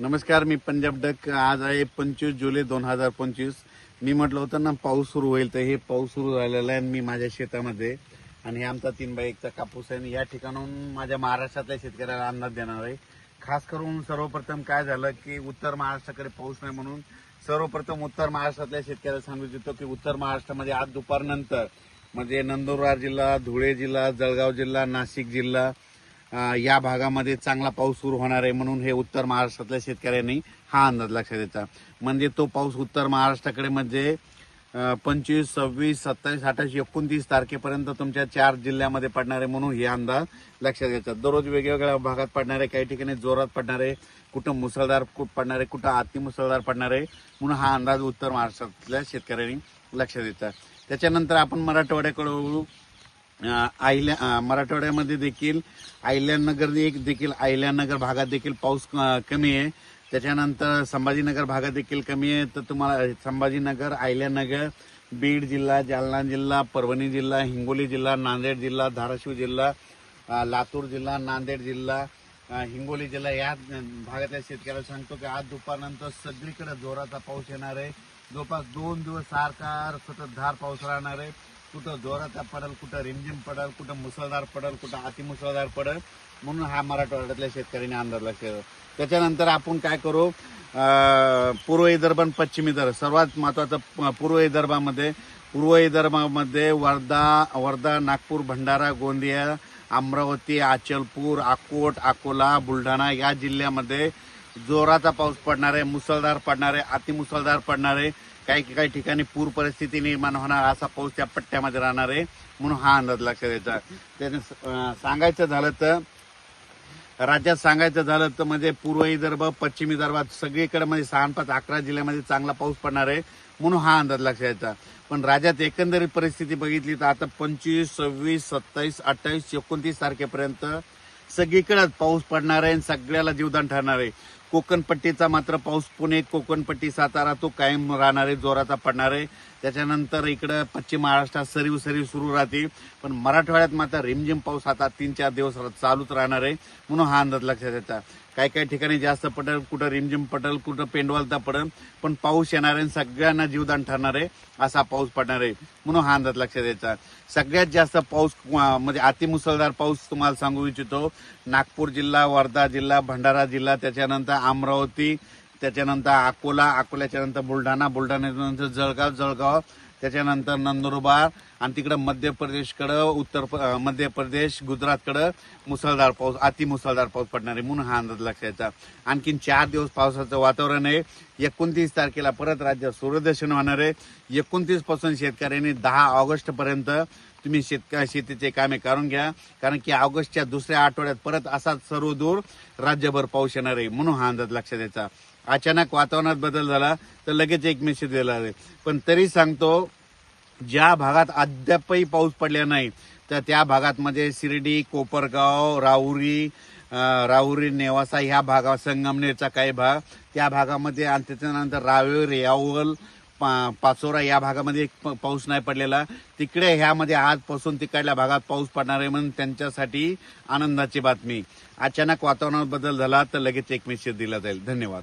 नमस्कार मी पंजाब डक. आज आहे पंचवीस जुलै दोन हजार पंचवीस. मी म्हटलं होतं ना पाऊस सुरू होईल तर हे पाऊस सुरू झालेला आहे आणि मी माझ्या शेतामध्ये आणि आमचा तीन बाय एकचा कापूस आहे. आणि या ठिकाणून माझ्या महाराष्ट्रातल्या शेतकऱ्याला अंदाज देणार आहे. खास करून सर्वप्रथम काय झालं की उत्तर महाराष्ट्राकडे पाऊस नाही म्हणून सर्वप्रथम उत्तर महाराष्ट्रातल्या शेतकऱ्याला सांगू इच्छितो की उत्तर महाराष्ट्रामध्ये आज दुपारनंतर म्हणजे नंदुरबार जिल्हा धुळे जिल्हा जळगाव जिल्हा नाशिक जिल्हा या भागामध्ये चांगला पाऊस सुरू होणार आहे म्हणून हे उत्तर महाराष्ट्रातल्या शेतकऱ्यांनी हा अंदाज लक्षात द्यायचा म्हणजे तो पाऊस उत्तर महाराष्ट्राकडे म्हणजे पंचवीस सव्वीस सत्तावीस अठ्ठावीस एकोणतीस तारखेपर्यंत तुमच्या चार जिल्ह्यामध्ये पडणार आहे म्हणून हे अंदाज लक्षात घ्यायचा दररोज वेगवेगळ्या भागात पडणार आहे काही ठिकाणी जोरात पडणार आहे कुठं मुसळधार पडणार आहे कुठं अति मुसळधार पडणार आहे म्हणून हा अंदाज उत्तर महाराष्ट्रातल्या शेतकऱ्यांनी लक्षात द्यायचा त्याच्यानंतर आपण मराठवाड्याकडे वळू. आयल्या मराठवाड्यामध्ये देखील अहिल्यानगर एक देखील अहिल्यानगर भागात देखील पाऊस कमी आहे. त्याच्यानंतर संभाजीनगर भागात देखील कमी आहे. तर तुम्हाला संभाजीनगर अहिल्यानगर बीड जिल्हा जालना जिल्हा परभणी जिल्हा हिंगोली जिल्हा नांदेड जिल्हा धाराशिव जिल्हा लातूर जिल्हा नांदेड जिल्हा हिंगोली जिल्हा. या भागातल्या शेतकऱ्याला सांगतो की आज दुपारनंतर सगळीकडे जोराचा पाऊस येणार आहे. जवळपास दोन दिवस सारखा सतत धार पाऊस राहणार आहे. कुठं जोराचा पडल कुठं रिमझिम पडल कुठं मुसळधार पडल कुठं अतिमुसळधार पडल म्हणून हा मराठवाड्यातल्या शेतकऱ्यांनी अंदाज लक्ष त्याच्यानंतर आपण काय करू? पूर्व विदर्भ आणि पश्चिम विदर्भ. सर्वात महत्वाचं पूर्व विदर्भामध्ये पूर्व विदर्भामध्ये वर्धा वर्धा नागपूर भंडारा गोंदिया अमरावती अचलपूर अकोट अकोला बुलढाणा या जिल्ह्यामध्ये जोराचा पाऊस पडणार आहे मुसळधार पडणार आहे अतिमुसळधार पडणार आहे. काही काही ठिकाणी पूर परिस्थिती निर्माण होणार असा पाऊस त्या पट्ट्यामध्ये राहणार आहे म्हणून हा अंदाज लक्षात द्यायचा त्याने सांगायचं झालं तर राज्यात सांगायचं झालं तर म्हणजे पूर्व विदर्भ पश्चिम विदर्भात सगळीकडे म्हणजे सहा पाच अकरा जिल्ह्यामध्ये चांगला पाऊस पडणार आहे म्हणून हा अंदाज लक्षात द्यायचा पण राज्यात एकंदरीत परिस्थिती बघितली तर आता पंचवीस सव्वीस सत्तावीस अठ्ठावीस एकोणतीस तारखेपर्यंत सगळीकडे पाऊस पडणार आहे आणि सगळ्याला जीवदान ठरणार आहे. कोकणपट्टीचा मात्र पाऊस पुणे कोकणपट्टी सातारा तो कायम राहणार आहे जोराचा पडणार आहे. त्याच्यानंतर इकडं पश्चिम महाराष्ट्रात सरीव सरीव सुरू राहतील. पण मराठवाड्यात मात्र रिमझिम पाऊस आता तीन चार दिवस चालूच राहणार आहे. म्हणून हा अंदाज लक्षात येतात काही काही ठिकाणी जास्त पडेल कुठं रिमझिम पडेल कुठं पेंडवालता पडेल पण पाऊस येणार आहे आणि सगळ्यांना जीवदान ठरणार आहे असा पाऊस पडणार आहे म्हणून हा अंदाज लक्षात द्यायचा सगळ्यात जास्त पाऊस म्हणजे अतिमुसळधार पाऊस तुम्हाला सांगू इच्छितो. नागपूर जिल्हा वर्धा जिल्हा भंडारा जिल्हा त्याच्यानंतर अमरावती त्याच्यानंतर अकोला अकोल्याच्या नंतर बुलढाणा बुलढाण्यानंतर जळगाव जळगाव त्याच्यानंतर नंदुरबार आणि तिकडं मध्य प्रदेशकडं उत्तर मध्य प्रदेश गुजरातकडं मुसळधार पाऊस अति मुसळधार पाऊस पडणार आहे म्हणून हा अंदाज लक्षायचा आणखीन चार दिवस पावसाचं वातावरण आहे. एकोणतीस तारखेला परत राज्यात सूर्यदर्शन होणार आहे. एकोणतीसपासून शेतकऱ्यांनी दहा ऑगस्ट पर्यंत तुम्ही शेतक शेतीचे कामे करून घ्या. कारण की ऑगस्टच्या दुसऱ्या आठवड्यात परत असाच सर्व दूर राज्यभर पाऊस येणार आहे म्हणून हा अंदाज लक्षात द्यायचा अचानक वातावरणात बदल झाला तर लगेच एक मेसेज दिला पण तरी सांगतो ज्या भागात अद्यापही पाऊस पडला नाही तर त्या भागात म्हणजे शिर्डी कोपरगाव राहुरी राहुरी नेवासा ह्या भागा संगमनेरचा काही भाग त्या भागामध्ये आणि त्याच्यानंतर रावेर यावल पा- पाचोरा या भागामध्ये एक प- पाऊस नाही पडलेला. तिकडे ह्यामध्ये आजपासून तिकडल्या भागात पाऊस पडणार आहे म्हणून त्यांच्यासाठी आनंदाची बातमी. अचानक वातावरणात बदल झाला तर लगेच एक मेसेज दिला जाईल. धन्यवाद.